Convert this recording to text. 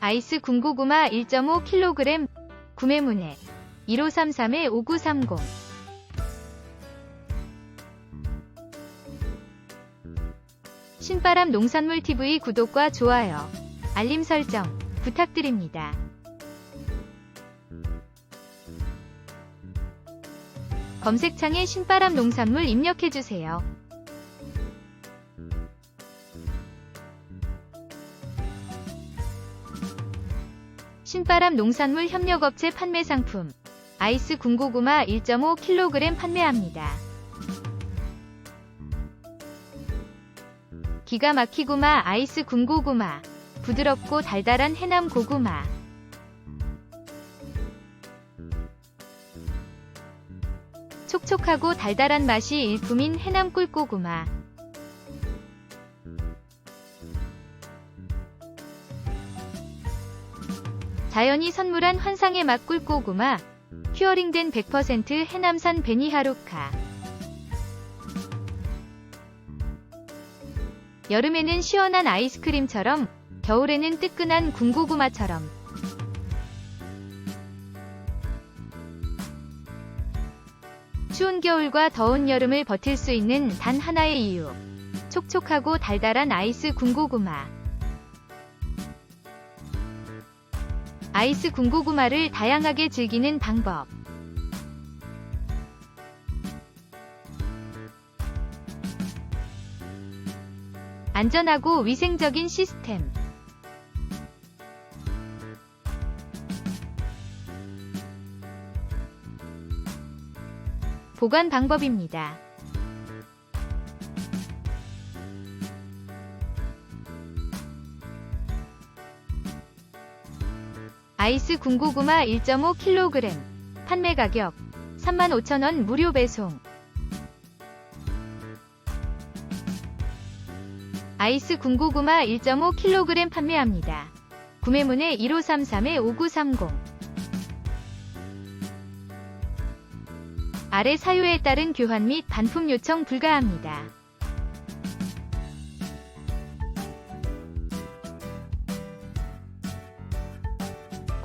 아이스 군고구마 1.5kg 구매 문의 1533-5930 신바람 농산물 TV 구독과 좋아요, 알림 설정 부탁드립니다. 검색창에 신바람 농산물 입력해주세요. 신바람 농산물 협력업체 판매 상품. 아이스 군고구마 1.5kg 판매합니다. 기가 막히구마 아이스 군고구마. 부드럽고 달달한 해남 고구마. 촉촉하고 달달한 맛이 일품인 해남 꿀고구마 자연이 선물한 환상의 맛 꿀고구마. 큐어링된 100% 해남산 베니하루카. 여름에는 시원한 아이스크림처럼 겨울에는 뜨끈한 군고구마처럼. 추운 겨울과 더운 여름을 버틸 수 있는 단 하나의 이유. 촉촉하고 달달한 아이스 군고구마 아이스 군고구마를 다양하게 즐기는 방법 안전하고 위생적인 시스템 보관 방법입니다. 아이스 군고구마 1.5kg 판매 가격 35,000원 무료 배송 아이스 군고구마 1.5kg 판매합니다. 구매문의 1533-5930 아래 사유에 따른 교환 및 반품 요청 불가합니다.